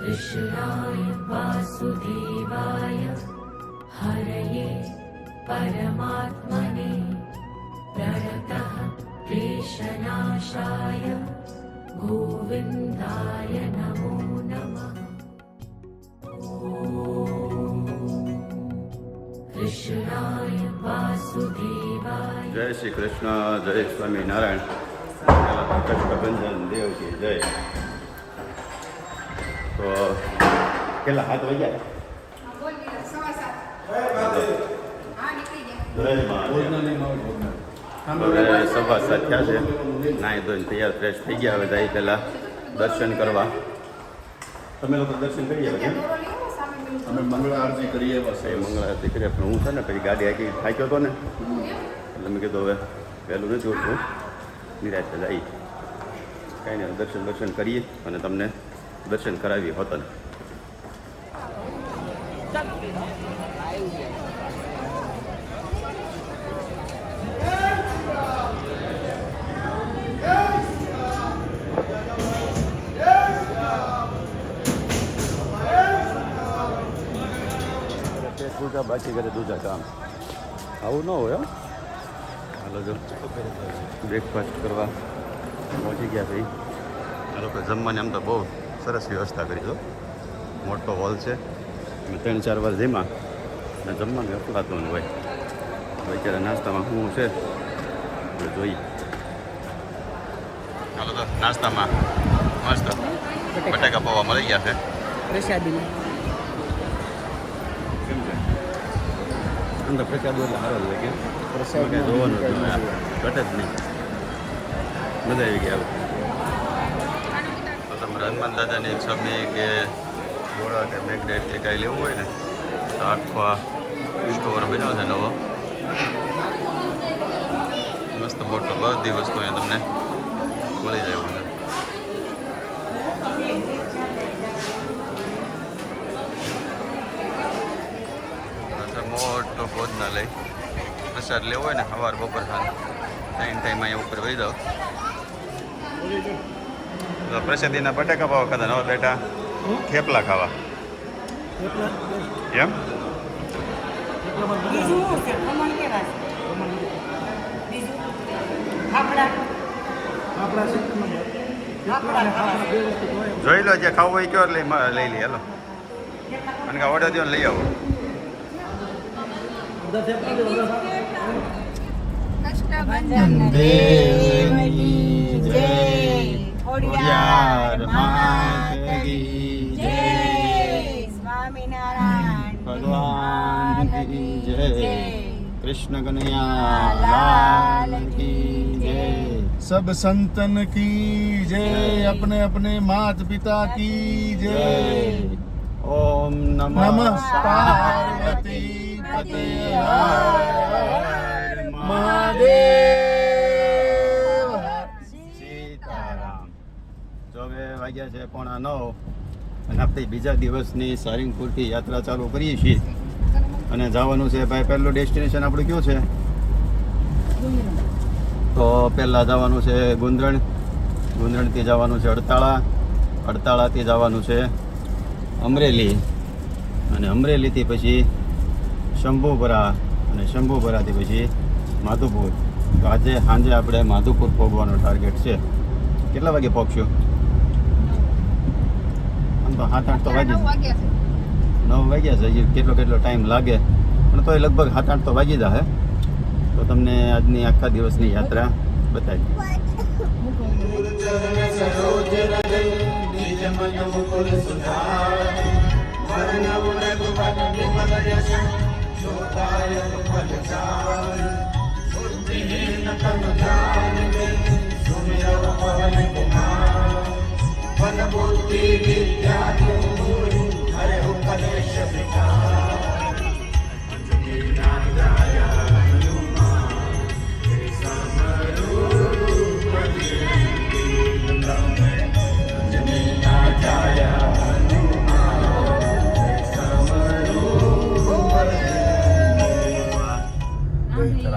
कृष्णाय वासुदेवाय हरये परमात्मने प्रणतः क्लेशनाशाय गोविन्दाय नमो नमः कृष्णाय वासुदेवाय જય શ્રી કૃષ્ણ જય સ્વામિનારાયણ પહેલા તો કષ્ટભંજન દેવજી જય તો કેટલા હાથ વાગ્યા સભા સાત થયા છે નાહી ધોઈને તૈયાર ફ્રેશ થઈ ગયા હવે જાય પહેલાં દર્શન કરવા તમે લોકો દર્શન કરી આવ્યા અમે મંગળ આરતી કરીએ બસ એ મંગળ આરતી કરીએ પણ હું છે ને પછી ગાડી આખી થાક્યો હતો ને એટલે મેં કીધું હવે વહેલું નથી ઉઠવું નિરાશ જઈ કાંઈ નહીં દર્શન દર્શન કરીએ અને તમને દર્શન કરાવીએ હોતન પેટ પૂજા બાકી કરે દૂજા કામ આવું ન હોય હો. હાલો જો બ્રેકફાસ્ટ કરવા પહોંચી ગયા ભાઈ આ લોકો જમવાની આમ તો બહુ સરસ વ્યવસ્થા કરી દો મોટો હોલ છે. અમે ત્રણ ચાર વાર જમ્યા અને જમવાનું અફલાતું હોય. હવે અત્યારે નાસ્તામાં શું છે આપણે જોઈએ. ચાલો તો નાસ્તામાં મસ્ત બટાકા. પૌવા મળી ગયા છે. પ્રસાદી. કેમ છે? તો પ્રસાદ એટલે સારો જ લાગે પ્રસાદ જોવાનું ઘટે જ નહીં. મજા આવી ગયા હનુમાન દાદાની છબી કે ઘોડા કે મેગ્નેટ કે કાંઈ લેવું હોય ને, તો આખો આ સ્ટોર બન્યો છે નવો. મસ્ત મોટો બધી વસ્તુ અહીંયા તમને મળી જાય મને મોટો મોટો ભોજનાલય. પ્રસાદ લેવો હોય ને, સવાર બપોર સાંજ. ટાઈમ ટાઈમ અહીંયા ઉપર વહી જાઓ. તો પ્રસાદીના બટાકા પાવા ખાધા નવા બેટા? થેપલા ખાવા. એમ? જોઈ લો જે ખાવું હોય કયો લઈ લઈ લઈએ હેલો. મને કે ઓર્ડર દો ને લઈ આવો. જય ખોડિયાર માત કી જય સ્વામિનારાયણ ભગવાન કી જય કૃષ્ણ કનૈયા લાલ લાલ કી જય सब संतन की जय अपने अपने मात पिता की जय ઓમ નમઃ नमः पार्वती पते हर महादेव વાગ્યા છે, પોણા નવ. અને આપણે બીજા દિવસની સારંગપુરથી યાત્રા ચાલુ કરીએ છીએ. અને જવાનું છે ભાઈ, પહેલું ડેસ્ટિનેશન આપણું કયું છે? તો પહેલાં જવાનું છે ગુંદરણ. ગુંદરણથી જવાનું છે અડતાળા. અડતાળાથી જવાનું છે અમરેલી. અને અમરેલીથી પછી શંભુપરા અને શંભુપરાથી પછી માધુપુર. તો આજે સાંજે આપણે માધુપુર પહોંચવાનો ટાર્ગેટ છે. કેટલા વાગે પહોંચશું તો સાત આઠ તો વાગી નવ વાગ્યા છે. હજી કેટલો કેટલો ટાઈમ લાગે. પણ તો એ લગભગ સાત આઠ તો વાગી જશે તો તમને આજની આખા દિવસની યાત્રા બતાવી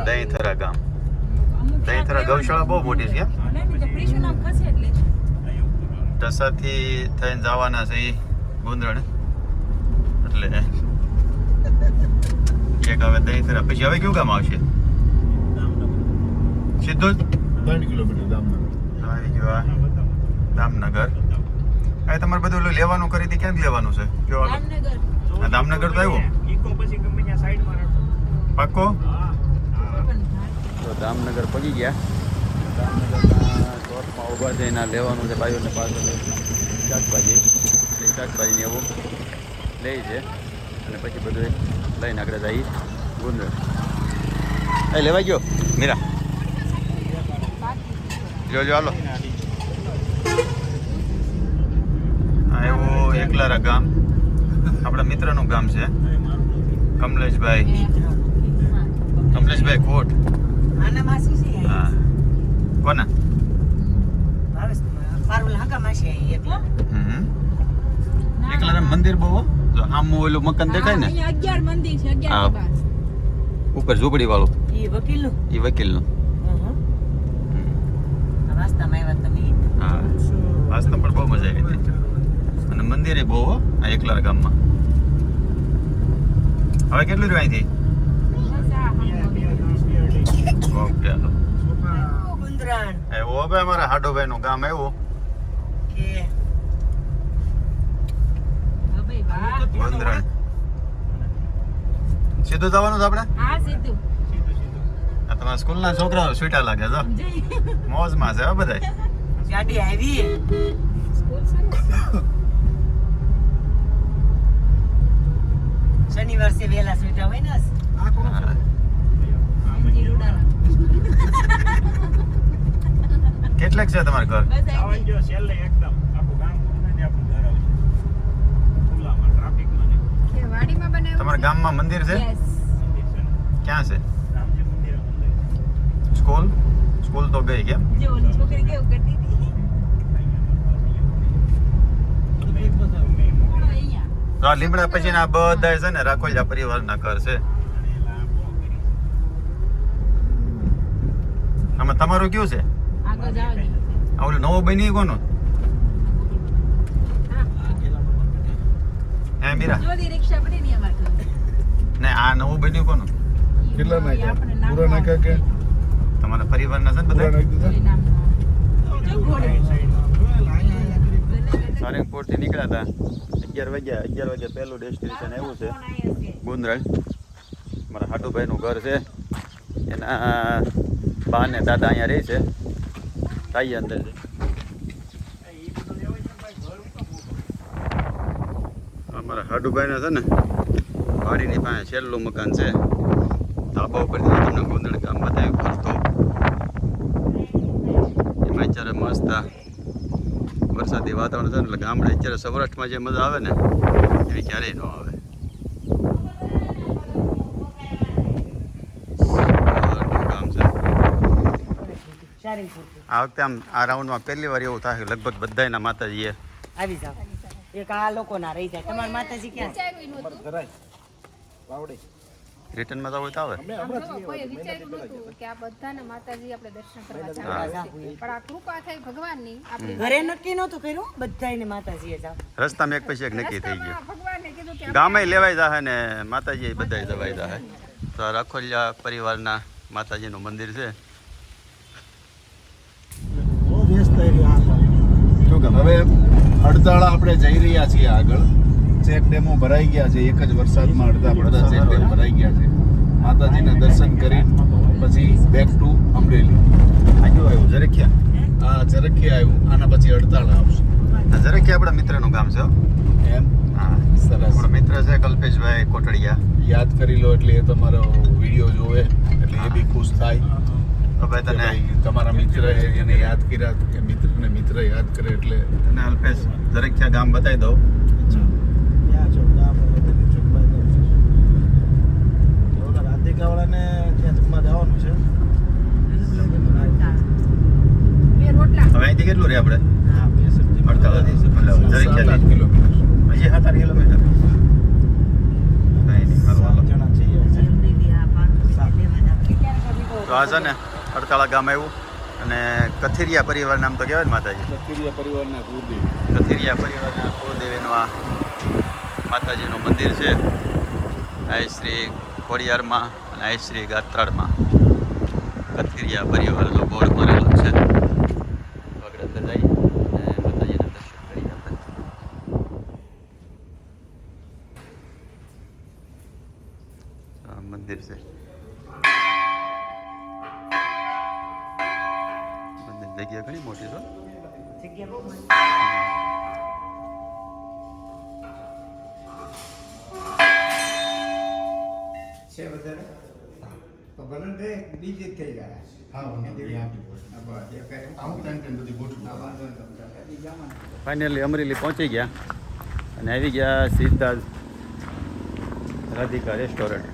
દહીંથરા ગામ દહીંથરા ગૌશાળા બહુ મોટી છે ઢસાથી થઈને જવાના છે એ ગુંદરણ એટલે એક હવે દહીતરા પછી હવે કયું ગામ આવશે? સીધું જ? ત્રણ કિલોમીટર દામનગર. આવી ગયો આ દામનગર. આ તમારે બધું ઓલું લેવાનું કરી હતી ક્યાંક લેવાનું છે? કયો આ દામનગર. તો આવ્યું. ઈકો પછી ગમે ત્યાં સાઈડમાં રાખો. પાક્કો? હા. હા તો દામનગર પગી ગયા. દામનગરના ચોકમાં ઊભા થઈને લેવાનું છે ભાઈઓને પાછળ શાકભાજી. એ શાકભાજીને એવું લે છે. અને પછી બધું લઈને આગળ જઈ ગુંદર. એ લેવાઈ ગયો. મીરા. જોજો હાલો. આ એવું એકલારા ગામ. આપણા મિત્રનું ગામ છે. કમલેશભાઈ. કમલેશભાઈ કોટ. હા. કોના? પારુલ એકલા મંદિર બહુ આમ ઓલું મકાન દેખાય ને? અગિયાર મંદિર છે અગિયાર હા. ની બાર. ઉપર ઝૂંપડી વાળું એ આવ્યા વાસ્તવ પણ બહુ મજા આવી હતી. અને મંદિરે બહુ હો આ એકલારા ગામમાં. હવે કેટલું રહ્યું અહીંથી? ઓકે. એવું હવે અમારા હાડોભાઈ નું ગામ એવું. કે હવે સીધું જવાનું છે આપણે? હા સીધું. આ તમારા સ્કૂલના છોકરાઓ સ્વીટા લાગે છે મોજમાં છે બધા ગાડી આવી. સ્કૂલ છે શનિવાર છે વેલા સ્વીટા હોય ને? હા. મંદિર ઉડાડા. કેટલાક છે તમારું ઘર બસ આવા આવી જો છેલ્લે એકદમ આખું ગામ પૂરું થાય આપણું ઘર આવશે ખુલ્લામાં ટ્રાફિકમાં ને ગઈ. વાડીમાં બનાવ્યું તમારા ગામમાં મંદિર છે? ક્યાં છે? સ્કૂલ? સ્કૂલ તો ગઈ કેમ? છોકરી કેવું કરતી હતી? આ લીમડા પછી ના બધા છે ને રાખોજા પરિવારના ઘર છે. આમાં તમારું કયું છે? આગળ ઓલું નવું બની કોનું હા. હે મીરા? જોધી રિક્ષા પડી ને અમારે ને આ નવું બન્યું કોનું? કેટલા નાખ્યા? પૂરા નાખ્યા કે? તમારા પરિવારના છે બધા. સારંગપુરથી નીકળ્યા હતા અગિયાર વાગ્યા અગિયાર વાગ્યા પહેલું ડેસ્ટિનેશન એવું છે. ગુંદરાળ મારા હાટુભાઈનું ઘર છે. એના બા ને દાદા અહીંયા રહે છે. તાઈ અંદર છે. અમારા હાડુભાઈને છે ને વાડીની પાસે છેલ્લું મકાન છે. ધાબા ઉપરથી તમને ગુંદળ ગામ બતાવ્યું ફરતો. એમાં અત્યારે મસ્ત વરસાદી વાતાવરણ છે ને એટલે ગામડે અત્યારે સૌરાષ્ટ્રમાં જે મજા આવે ને એવી ક્યારેય ન આવે. આ વખતે આમ આ રાઉન્ડમાં પહેલી વાર એવું થાય લગભગ બધાના માતાજીએ આવી જાવ એક આ લોકો ના રહી જાય. તમારા માતાજી ક્યાં? છે? રિટર્નમાં જવું હોય તો આવે. કોઈએ વિચાર્યું નહોતું કે આ બધાના માતાજી આપણે દર્શન કરવા જવાના પણ આ કૃપા થઈ ભગવાનની આપણે ઘરે નક્કી નહોતું કર્યું? માતાજીએ જાવ રસ્તામાં એક પછી એક નક્કી થઈ ગયું. ભગવાને કીધું કે ગામે લેવાઈ જાહે ને માતાજી બધાય જવાઈ જાહે. તો રાખોલિયા પરિવારના માતાજીનું મંદિર છે. હવે અડતાળા આપણે જઈ રહ્યા છીએ આગળ. ચેક ડેમો ભરાઈ ગયા છે. એક જ વરસાદમાં અડધા બધા ચેક ડેમ ભરાઈ ગયા છે. માતાજીના દર્શન કરી પછી બેક ટુ અમરેલી. આજુ આવ્યું ઝરખિયા. આ ઝરખિયા આવ્યું. આના પછી અડતાળા આવશે. ઝરખિયા આપણા મિત્રનું ગામ છે એમ? હા. સરસ. મિત્ર છે કલ્પેશભાઈ કોટડિયા. યાદ કરી લો એટલે એ તમારો વીડિયો જોવે એટલે એ બી ખુશ થાય. હવે તને તમારા મિત્રએ એને યાદ કર્યા કે મિત્ર યાદ કરે એટલે તને અલ્પેશ જરખિયા ગામ બતાવી દઉં. હવે અહીંથી કેટલું રહે આપણે? જરખિયા આઠ કિલોમીટર. હજી સાત આઠ કિલોમીટર. તો આ છે ને અડતાળા ગામ આવ્યું. અને કથિરિયા પરિવાર નામ તો કહેવાય ને માતાજી? કથિરિયા પરિવારના ગુરુદેવ કથિરિયા પરિવારના કુળદેવીનું આ માતાજીનું મંદિર છે. આ શ્રી ખોડિયારમાં અને આ શ્રી ગાત્રાળમાં કથિરિયા પરિવારનો બોર્ડ મારેલો છે. વધારે તો ભલે ને બીજી થઈ ગયા હા આવું ટાઈમ ટાઈમ બધી ગોઠવું. ફાઇનલી અમરેલી પહોંચી ગયા અને આવી ગયા સીધા રાધિકા રેસ્ટોરન્ટ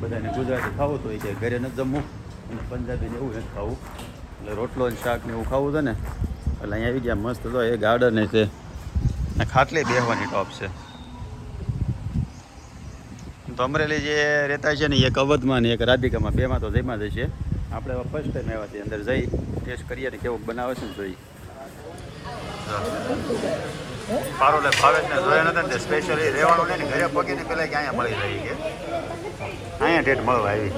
બધાને ગુજરાતી ખાવું તો એ કે ઘરે નથી જમવું અને પંજાબી ને એવું નથી ખાવું. એટલે રોટલો ને શાક ને એવું ખાવું છે ને. એટલે અહીંયા આવી ગયા મસ્ત તો એ ગાર્ડન છે. ને ખાટલે બેહવાની ટોપ છે. તો અમરેલી જે રહેતા છે ને એક અવધમાં ને એક રાધિકામાં, બેમાં તો જઈમાં જ છે આપણે ફર્સ્ટ ટાઈમ આવ્યા છીએ, અંદર જઈ ટેસ્ટ કરીએ ને કેવું બનાવે છે ને જોઈ. સારું એટલે ભાવેશ ને જોયા નતા ને સ્પેશિયલી રહેવાનું નહીં ને, ઘરે પગીને પેલા કે મળી રહી કે અહીંયા ઠેઠ મળવા આવી.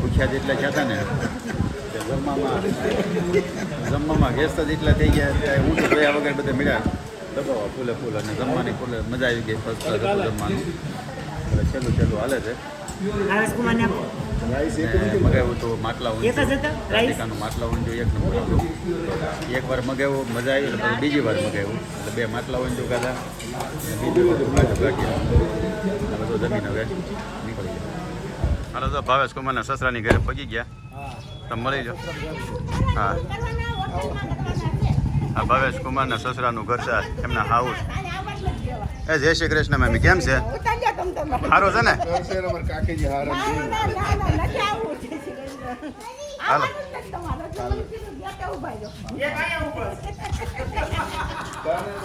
પૂછ્યા જેટલા ગયા હતા ને જમવામાં જમવામાં ગેસ જ એટલા થઈ ગયા ત્યાં ઊંટ ગયા વગર બધા મળ્યા. દબાવા ફૂલે ફૂલ અને જમવાની ફૂલે મજા આવી ગઈ. ફર્સ્ટ ક્લાસ હતું જમવાનું. એટલે છેલ્લું છેલ્લું હાલે છે. મગાવ્યું તો માટલા? રાધિકાનું માટલા ઊંધિયું એક નંબર હતું. એક વાર મગાવ્યું મજા આવી એટલે બીજી વાર મગાવ્યું. એટલે બે માટલા ઊંધિયું ખાધા. બીજું મગાવ્યું ગાંઠિયા બધું જમીન હવે નીકળી ગયા. હાલો તો ભાવેશ કુમારના સસરાની ઘરે પગી ગયા. તમે મળી જાઓ. હા. આ ભાવેશ કુમારના સસરાનું ઘર છે, એમના હાઉસ એ જય શ્રી કૃષ્ણ મેમી કેમ છે? સારું છે ને? હાલો.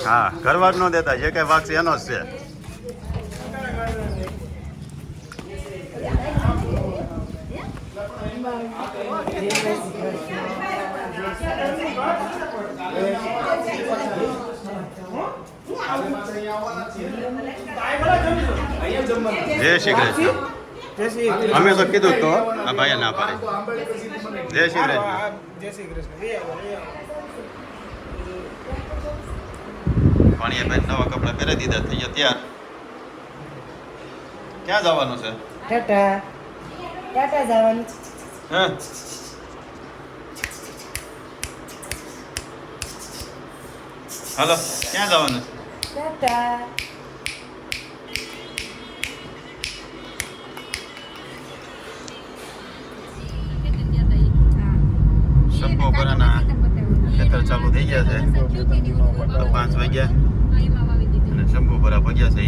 હા ઘરવાર ન દેતા, જે કઈ છે એનો જ છે. જય શ્રી કૃષ્ણ. અમે તો કીધું તો આ ભાઈ ના પાડે. જય શ્રી કૃષ્ણ. જય શ્રી કૃષ્ણ પાણીએ બેન નવા કપડાં પહેરી દીધા થઈ ગયા ત્યાર ક્યાં જવાનું છે? ટાટા. ટાટા જવાનું. હે? હાલો ક્યાં જવાનું શંભુપુરાના ખેતર ચાલુ થઈ ગયા છે. પાંચ વાગ્યા. અને શંભુપુરા પગ્યા છે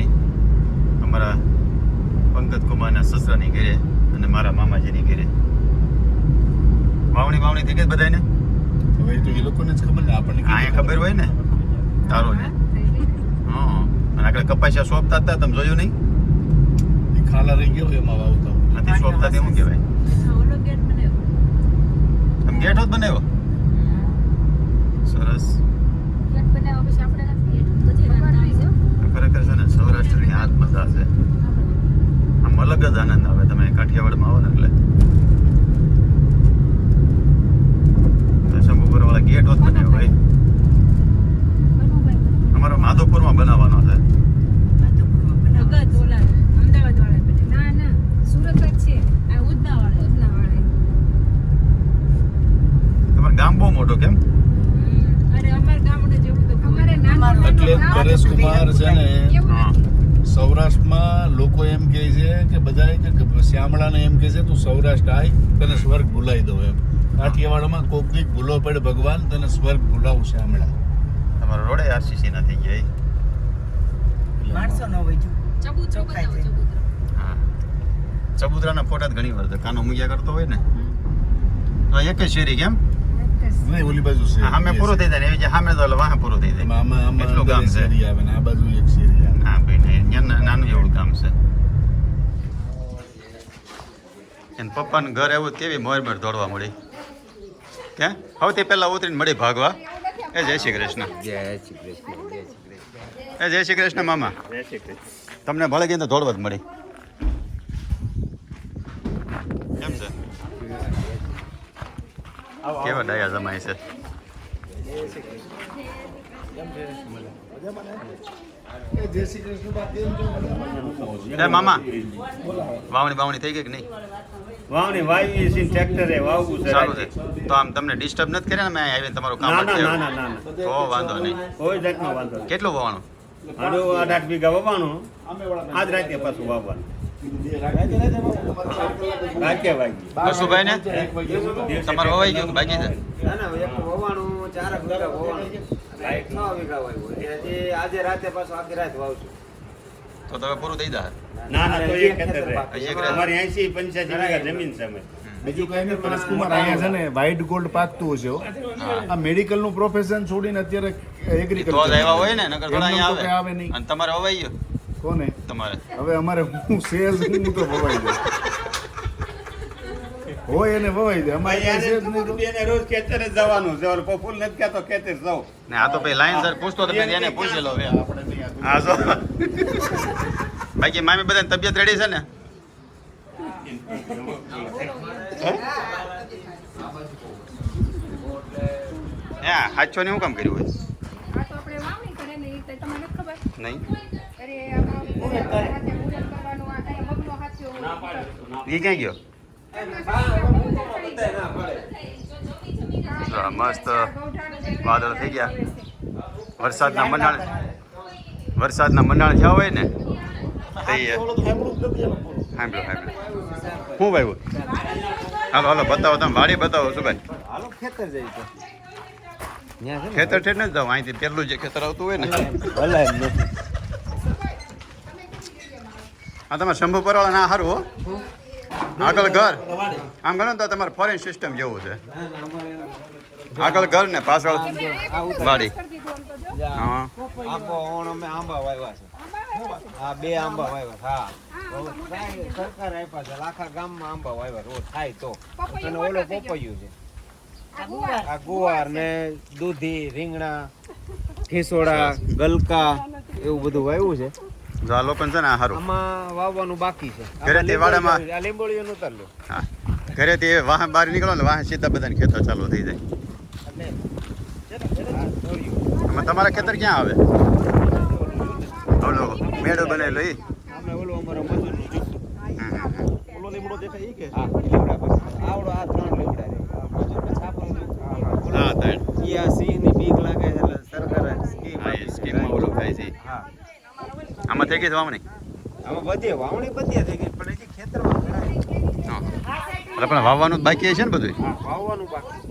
અમારા પંકજ કુમારના સસરાની ઘરે અને મારા મામાજીની ઘરે. વાવણી વાવણી થઈ ગઈ બધાને એ લોકોને જ ખબર ને આપણને અહીંયા ખબર હોય ને? તારું ને હા. અને આગળ કપાસિયા સોંપતા હતા? તમે જોયું નહીં? એ ખાલા રહી ગયો એમાં વાવતા નથી સોંપતા તે શું કહેવાય. તમે ગેટ જ બનાવ્યો? સરસ. ખરેખર છે ને સૌરાષ્ટ્રની આ મજા છે. આમ અલગ જ આનંદ આવે. તમે કાઠિયાવાડમાં આવો ને એટલે. શંભુપુર વાળા ગેટ જ બનાવ્યો ભાઈ. અમારો માધવપુરમાં બનાવવાનો છે. ના ના. છે. તમારું ગામ બહુ મોટું કેમ? એટલે પરેશ કુમાર છે ને. સૌરાષ્ટ્રમાં લોકો એમ કહે છે કે બધા કે શ્યામળાને એમ કહે છે તું સૌરાષ્ટ્ર આય તને સ્વર્ગ ભૂલાઈ દઉં એમ. કાઠિયાવાડમાં કોક દીક ભૂલો પડે ભગવાન તને સ્વર્ગ ભૂલાવું શ્યામળા. તમારો રોડે આરસીસી ના થઈ ગયા માણસો ન હોય ચબૂતરો બતાવો, ચબૂતરો. હા. ચબુતરાના ફોટા જ ઘણી વાર. કાનો મુગિયા કરતો હોય ને. તો એક જ શેરી કેમ? નહીં ઓલી બાજુ છે. સામે પૂરું થઈ જાય ને એવી જે સામે તો એટલે વાહ પૂરું થઈ જાય. એટલું ગામ છે. આવે ને આ બાજુ એક શેરી આવે. ના ભાઈ નાનું એવું ગામ છે. એને પપ્પાને ઘર એવું કેવી મોર મોર દોડવા મળી. કે હવે તે પહેલાં ઉતરીને મળી ભાગવા. એ જય શ્રી કૃષ્ણ. જય શ્રી કૃષ્ણ જય શ્રી કૃષ્ણ. એ જય શ્રી કૃષ્ણ મામા. જય શ્રી કૃષ્ણ. તમને ભલે ગઈ તો દોડવા જ મળી. કેમ છે? કેવા ડાયા જમાય છે? એ મામા વાવણી બાવણી થઈ ગઈ કે નહીં? વાવણી વાવી છે ટ્રેક્ટરે વાવવું છે સારું છે. તો આમ તમને ડિસ્ટર્બ નથી કર્યા ને? મેં આવીને તમારું કામ ના ના ના તો વાંધો નહીં. કોઈ જાતનો વાંધો નહીં. કેટલું વાવવાનું? આડું આઠ આઠ વીઘા વાવવાનું. આજ રાતે પાછું વાવવાનું. કશુભાઈ ને તમારે વવાઈ ગયું બાકી છે? વવાણું વીઘા વવાણું. આજે રાતે પાછું આખી રાત વાવશું. તો તમે પૂરું થઈ જાય ના ના તો એક ખેતર રહે. અમારી એસી પંચ્યાસી વીઘા જમીન છે અમે બીજું કઈ નહીં પરેશકુમાર અહીંયા છે ને વ્હાઇટ ગોલ્ડ પાકતું છે આ મેડિકલનું પ્રોફેશન છોડીને અત્યારે તો જ હોય ને નકર થોડા અહીંયા આવે. આવે નહીં. અને તમારે વવાઈ ગયો? કોને? તમારે. હવે અમારે હું સેલ્સ હું તો વવાઈ જાય હોય એને વવાઈ જાય. અમારે રોજ કેતર જ જવાનું છે. ઓલો પફૂલ નથી કહેતો કેતર જાઉં ને આ તો ભાઈ લાઈન સર પૂછતો તો મેં એને પૂછી લો હવે. આપણે હા જો. બાકી મામી બધાની તબિયત રેડી છે ને? હા? હાચો ને હું કામ કર્યું હોય? આ તો આપણે વાવણી કરે ને એ તો તમને નથી ખબર. નહીં એ ક્યાં ગયો? મસ્ત વાદળ થઈ ગયા. વરસાદના મંડાણ વરસાદના મંડાણ થયા હોય ને થઈ સાંભળો સાંભળો શું ભાઈ હાલો હાલો બતાવો તમે વાડી બતાવો શું ભાઈ હાલો ખેતર જઈ તો ત્યાં છે ને ખેતર ઠેર નથી જાવ અહીંથી પેલું જે ખેતર આવતું હોય ને. હા તમે નથી. આ તમારે શંભુ પરવાળા ના સારું હો? આગળ ઘર. આમ ગણો તો તમારે ફોરેન સિસ્ટમ જેવું છે. આગળ ઘર ને પાછળ વાડી. હા. અમે આંબા વાવ્યા છે. હા બે આંબા વાવ્યા હા. સરકાર આપ્યા છે આખા ગામમાં આંબા વાવ્યા રોજ થાય તો. અને ઓલો પોપૈયું છે. આ ગુવાર. ને દૂધી રીંગણા ખીસોડા ગલકા એવું બધું વાવ્યું છે. જો આ લોકોને છે ને આ સારું આમાં વાવવાનું બાકી છે. ઘરેથી વાડામાં- આ લીંબોળીઓ ઉતરલું હા. ઘરેથી વાહ બહાર નીકળો ને વાહ સીધા બધાને ખેતર ચાલુ થઈ જાય. આમાં તમારા ખેતર ક્યાં આવે? ઓલો મેળો બનેલો ઈ? અમે ઓલું અમારો મજૂરનું. ઓલો લીમડો દેખાય ઈ કે? હા લીમડા પાસે આવડો આ ત્રણ લીમડા રે. મજૂરને હતું. હા ત્રણ ઈ આ સિંહની બીક લાગે છે એટલે સરકાર સ્કીમ આપી એ છે. સ્કીમમાં થાય છે. હા. આમાં થઈ ગઈ વાવણી? આમાં બધે વાવણી બધી થઈ ગઈ પણ હજી ખેતરમાં ઘણા. એટલે પણ વાવવાનું બાકી છે ને બધું વાવવાનું બાકી.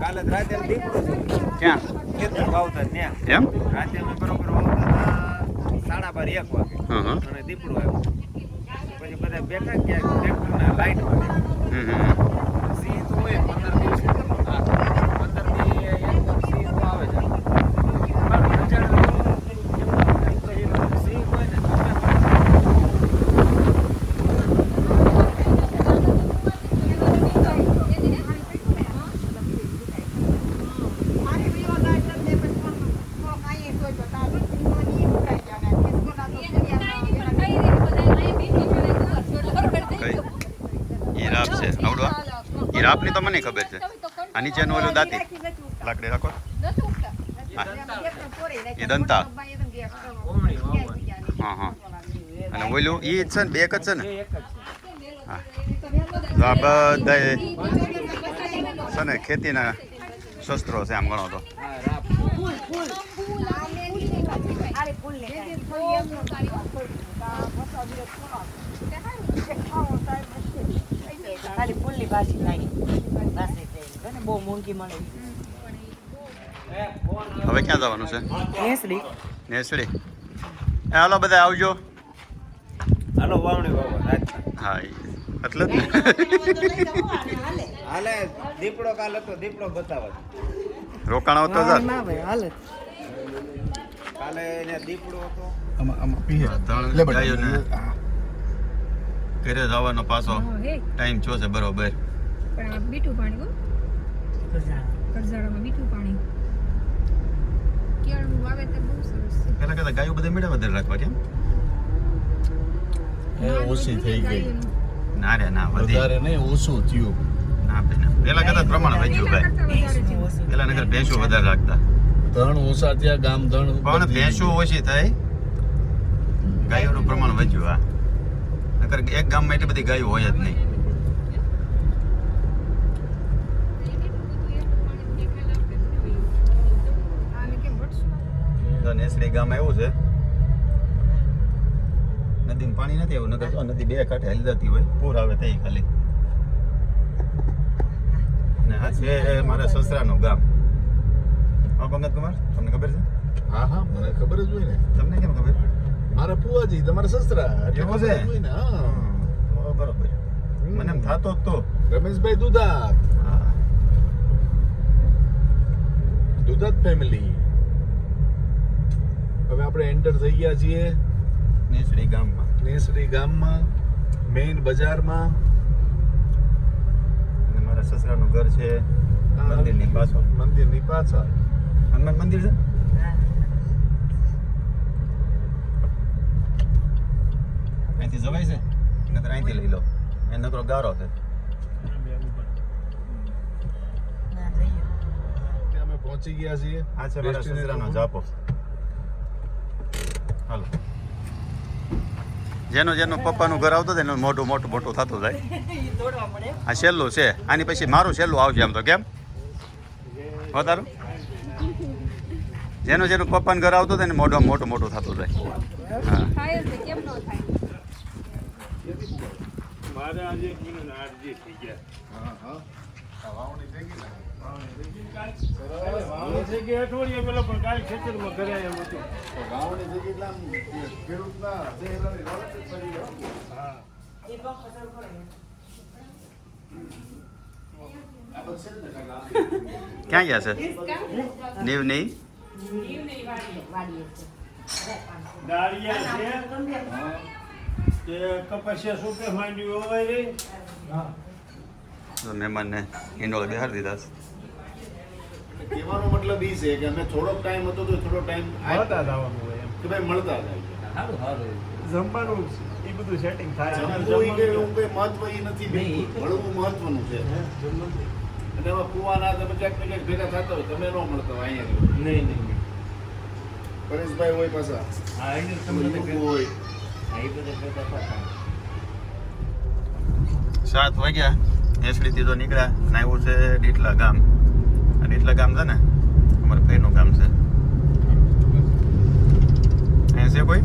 કાલે રાતે દીપડો છે. ક્યાં? ખેતર વાવતા ત્યાં. એમ? રાતે અમે બરોબર વાવતા સાડા બાર એક વાગે. અને દીપડો આવ્યો. પછી બધા બેઠા ગયા ટ્રેક્ટરના લાઈટ વાગે. તો હોય પંદર દિવસે હા પંદર દી એક વાર સિંહ તો આવે છે પણ રજાડું સિંહ હોય ને તમે કઈ ઈ રાપ છે આવડો ઈ રાપની તો મને ખબર છે. આ નીચેનું ઓલું દાંતી. લાકડી રાખો. એ દંતા. હા હા. અને ઓલું એ જ છે ને બે એક જ છે ને? હા. બધા છે ને ખેતીના શસ્ત્રો છે આમ ગણો તો. ખાલી ફૂલની ભાજી લાગી બહુ મોંઘી મળે હવે ક્યાં જવાનું છે? નેસડી. નેસડી. હાલો બધા આવજો. હાલો વાવણી બાબા હા એટલે જ ને. હાલે દીપડો કાલ હતો દીપડો બતાવો. રોકાણ હતો જ હાલે. કાલે એને દીપડો હતો. આમાં આમાં પીએ. ત્રણ લે બેટા. ગાયોને. ઘરે જવાનો પાછો. ટાઈમ છો છે બરોબર. પણ આ મીઠું પાણી હો. કરજાળામાં મીઠું પાણી. કેળનું વાવેતર બહુ સરસ છે. પેલા કહેતા ગાયો બધા મેળા વધારે રાખવા કેમ? એ ઓછી થઈ ગઈ. ના રે ના વધી. વધારે નહીં ઓછું થયું. ના ભાઈ ના. પેલા કહેતા પ્રમાણ વધ્યું ભાઈ. પેલા નગર ભેંસો વધારે રાખતા. ધણ ઓછા થયા ગામ ધણ પણ ભેંસો ઓછી થઈ. ગાયોનું પ્રમાણ વધ્યું આ નકર એક ગામમાં એટલી બધી ગાયો હોય જ નહીં આને કેમ વટશું? તો નેસડી ગામ એવું છે. નદીમાં પાણી નથી આવ્યું નકર તો નદી બે કાંઠે હાલી જતી હોય. પૂર આવે તે ખાલી. ને આ છે મારા સસરાનું ગામ. હા પંકજ કુમાર તમને ખબર છે? હા હા મને ખબર જ હોય ને. તમને કેમ ખબર? મારા ફુવાજી તમારા સસરા એવો છે? બરોબર. મને એમ થતો જ તો. રમેશભાઈ દુધાત. દુધાત ફેમિલી હવે આપણે એન્ટર થઈ ગયા છીએ નેસડી ગામમાં. નેસડી ગામમાં મેઇન બજારમાં. અને મારા સસરાનું ઘર છે મંદિરની પાછળ. મંદિરની પાછળ. હનુમાન મંદિર છે? અહીંથી જવાય છે? નકર અહીંથી લઈ લો. એ નકરો ગારો છે. ત્યાં અમે પહોંચી ગયા છીએ. આ છે મારા સસરાનો જાપો હાલો. જેનો જેનો પપ્પાનું ઘર આવતું એનું મોટું મોટું મોટું થતું જાય. ઈ આ છેલ્લું છે. આની પછી મારું છેલ્લું આવશે આમ તો કેમ? હો તારું? જેનું જેનું પપ્પાનું ઘર આવતું એને મોઢું મોટું મોટું થતું જાય. હા. વાવણી થઈ ગઈ વાવણી થઈ ગઈ અઠવાડિયા પહેલા પણ કાલે ખેતરમાં ઘરે એમ હતું તો વાવણી થઈ ગઈ એટલે આમ ખેડૂતના ચહેરાની જ ફરી. હા ક્યાં ગયા છે? નીવ નહીં? વાડીએ છે. દાળિયા છે કપાસિયા સુકે માંડવી હોય. મહેમાનને ઈંડોળે બેહાડી દીધા છે. કહેવાનો મતલબ એ છે કે અમે થોડોક ટાઈમ હતો તો થોડો ટાઈમ મળતા જવાનું હોય એમ. કે ભાઈ મળતા જાય. જમવાનું એ બધું સેટિંગ થાય. જમવું કે એવું કઈ મહત્વ ઈ નથી મળવું મહત્વનું છે. અને એમાં કુવાના તમે ક્યાંક ને ક્યાંક ભેગા થતા હોય તમે ન મળતા હોય અહીંયા નહીં નહીં પરેશભાઈ હોય પાછા. હા યુગ હોય. સાત વાગ્યા. એસડીથી તો નીકળ્યા અને આવ્યું છે ડીટલા ગામ. ડીટલા ગામ છે ને અમારા ભાઈનું ગામ છે. અહીંયા છે કોઈ?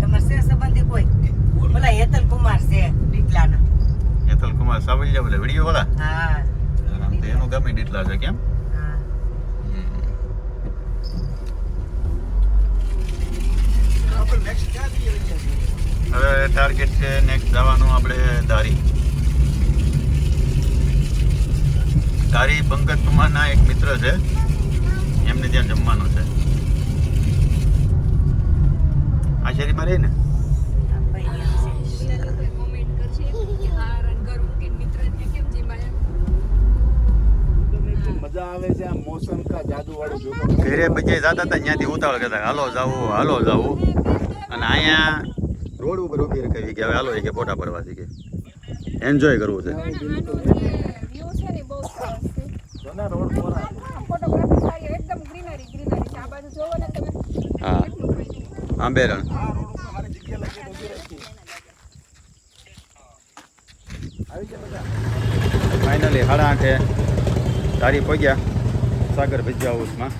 તમારે છે સંબંધી કોઈ? બોલા હેતલ કુમાર છે ડીટલાના. હેતલ કુમાર સાવલિયા બોલે વીડિયો હા. એનું ગામ ડીટલા છે કેમ? હવે ટાર્ગેટ છે નેક્સ્ટ જવાનું આપણે ધારી. ધારી પંકજ કુમારના એક મિત્ર છે, એમને ત્યાં જમવાનું છે. આ શેરીમાં રહી ને? મજા આવે છે આ મોસમ ઘરે બજે જતા હતા, ત્યાંથી ઉતાવળ કરતા હાલો જાવું હાલો જાવું અને અહીંયા રોડ ઉપર ઊભી રખાવી કે હવે હાલો કે ફોટા પડવા શીખે એન્જોય કરવું છે. છે ફોટોગ્રાફી સારી એકદમ ગ્રીનરી ગ્રીનરી આ બાજુ જોવો ને તમે. હા. આંબેરણ. ફાઇનલી સાડા આઠે તારી પહોંચ્યા સાગર ભજીયા હાઉસમાં.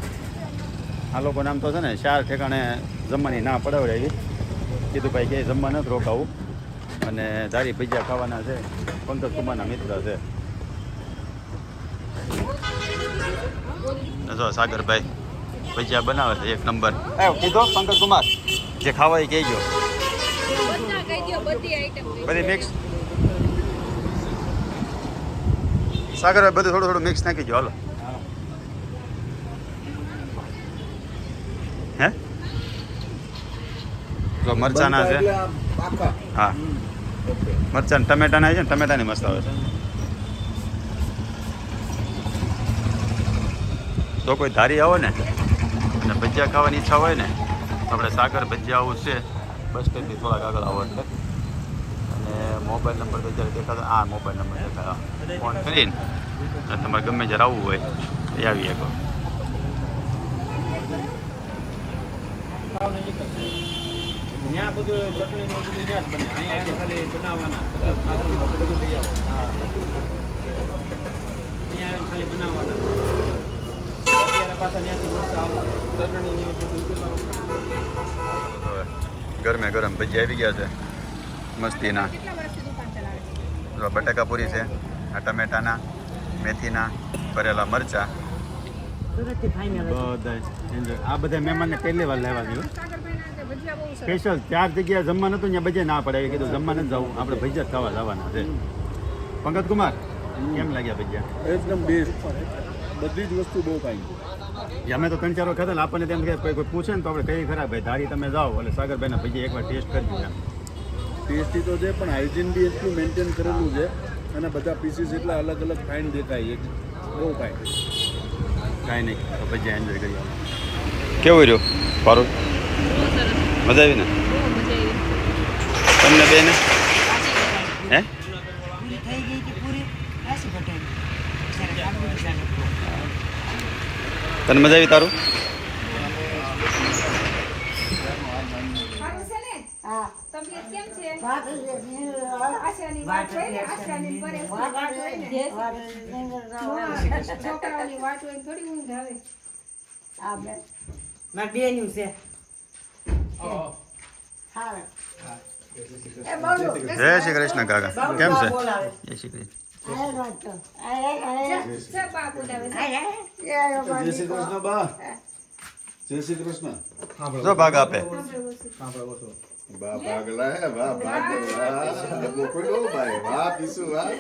આ લોકો નામ તો છે ને ચાર ઠેકાણે જમવાની ના પડાવડાવી કીધું ભાઈ કે જમવા નથી રોકાવું. અને તારી ભજીયા ખાવાના છે પંકજ કુમારના મિત્ર છે. જો સાગરભાઈ ભજીયા બનાવે છે એક નંબર. એ કીધો પંકજ કુમાર. જે ખાવા એ કહેજો. બધી મિક્સ સાગરભાઈ બધું થોડું થોડું મિક્સ નાખી જો હાલો. હે? જો મરચાના છે. હા. મરચાં ટમેટાના છે ને ટમેટાની મસ્ત આવે છે. તો કોઈ ધારી આવો ને, અને ભજીયા ખાવાની ઈચ્છા હોય ને આપણે સાગર ભજીયા આવું છે. બસ સ્ટેન્ડથી થોડાક આગળ આવો એટલે. અને મોબાઈલ નંબર તો જ્યારે દેખાતો આ મોબાઈલ નંબર દેખાતો ફોન કરીને. તમારે ગમે જ્યારે આવવું હોય, એ આવી શકો. ત્યાં બધું ચટણી બનાવવાના બધું લઈ આવો અહીંયા ખાલી બનાવવાના અત્યારે પાછા ત્યાંથી મસ્ત આવો ચટણી ને બધું હવે ગરમે ગરમ ભજીયા આવી ગયા છે. મસ્તીના. બટાકા પૂરી છે આ ટમેટાના મેથીના ભરેલા મરચા. આ બધા મહેમાનને પહેલી વાર લેવા ગયું સાગરભાઈના તે ભજીયા બહુ સરસ સ્પેશિયલ ચાર જગ્યાએ જમવાનું હતું ત્યાં બધે ના પડે કીધું જમવા નથી જવું આપણે ભજીયા ખાવા જવાના છે. પંકજ કુમાર કેમ લાગ્યા ભજીયા? એકદમ બેસ્ટ બધી જ વસ્તુ બહુ ફાઈન અમે તો ત્રણ ચાર વખત ને આપણને તેમ કે કોઈ કોઈ પૂછે ને તો આપણે કઈ ખરા ભાઈ ધારી તમે જાઓ. એટલે સાગરભાઈના એક એકવાર ટેસ્ટ કરી દીધા. ટેસ્ટી તો છે પણ હાઇજીન બી એટલું મેન્ટેન કરેલું છે અને બધા પીસીસ એટલા અલગ અલગ ફાઇન દેખાય એક બહુ ફાઇન કાંઈ નહીં. તો પછી એન્જોય કરી કેવું રહ્યું? પારું મજા આવી ને? તમને ને હે પૂરી થઈ ગઈ હતી પૂરી પાછી બટાવી ત્યારે કાબુ ચાલુ તને મજા આવી તારું સારું છે ને હા તબિયત કેમ છે વાત આશાની વાત હોય ને આશાની પરેશની વાત હોય ને હા, છોકરાઓની વાત હોય ને થોડી ઊંઘ આવે મજા આવી તારું? જય શ્રી કૃષ્ણ કાકા. કેમ છે? જય શ્રી કૃષ્ણ. જય શ્રી કૃષ્ણ બા જય શ્રી કૃષ્ણ જો ભાગ આપે. બા ભાગલા હે. બા ભાગલા મોકલો ભાઈ વાહ પીસુ વાહ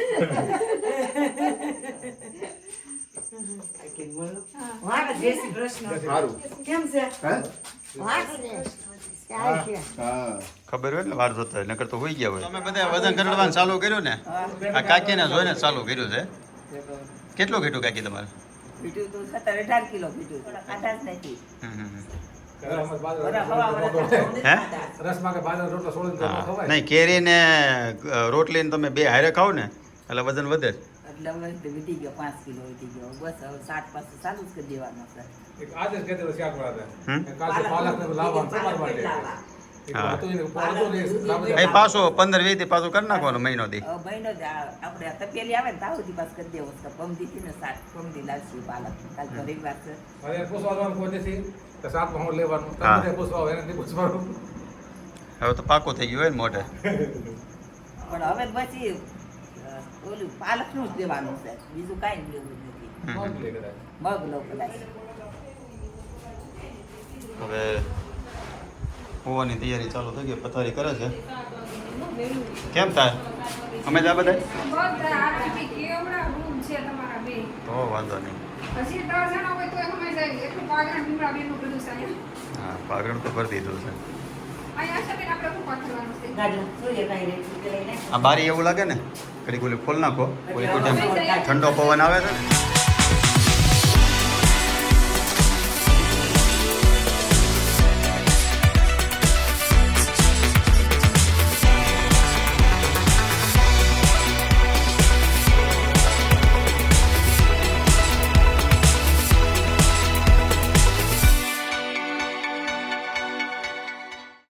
વાહ જય શ્રી કૃષ્ણ. સારું કેમ છે? હા? ખબર હોય ને વાર હોય નકર તો હોઈ ગયા હોય. તમે બધા વજન ઘટાડવાનું ચાલુ કર્યું ને? આ કાકીને જોઈને ચાલુ કર્યું છે. કેટલું ઘટ્યું કાકી તમારે? કિલો નહીં કેરી ને રોટલી ને તમે બે હારે ખાવ ને એટલે વજન વધે. એટલે હવે વધી ગયો પાંચ કિલો વધી ગયો. બસ હવે સાત પાસે ચાલુ જ કરી દેવાનું આજે જ કહેતો શાક કાલે પાલક ને લાવવાનું તમારા માટે. પાછો પંદર વીસથી પાછો કરી નાખવાનો મહિનો દી. હવે મહિનો જ આ આપણે તપેલી આવે ને તાવ સુધી પાસ કરી દેવો. પમદી થી ને સાત પમદી લાવશું પાલક. કાલ તો રવિવાર છે. અરે પૂછવા જવાનું કોઈ નથી. તો શાકમાં હું લેવાનું? હા. તમે પૂછવા એને નથી પૂછવાનું હવે તો પાકો થઈ ગયો હોય ને મોઢે. પણ હવે પછી ઓલું પાલકનું જ દેવાનું છે. બીજું કાંઈ લેવું નથી. મગ. લો કદાચ. હવે હોવાની તૈયારી ચાલુ થઈ ગઈ. પથારી કરે છે. કેમ થાય? અમે જા બધા બધા આરતી કેવડા રૂમ છે તમારા બે. તો વાંધો નહીં. હા પાગણ તો ભરી દીધું છે. આ બારી એવું લાગે ને? ઘડી ગોલી ખોલ નાખો ઠંડો પવન આવે છે ને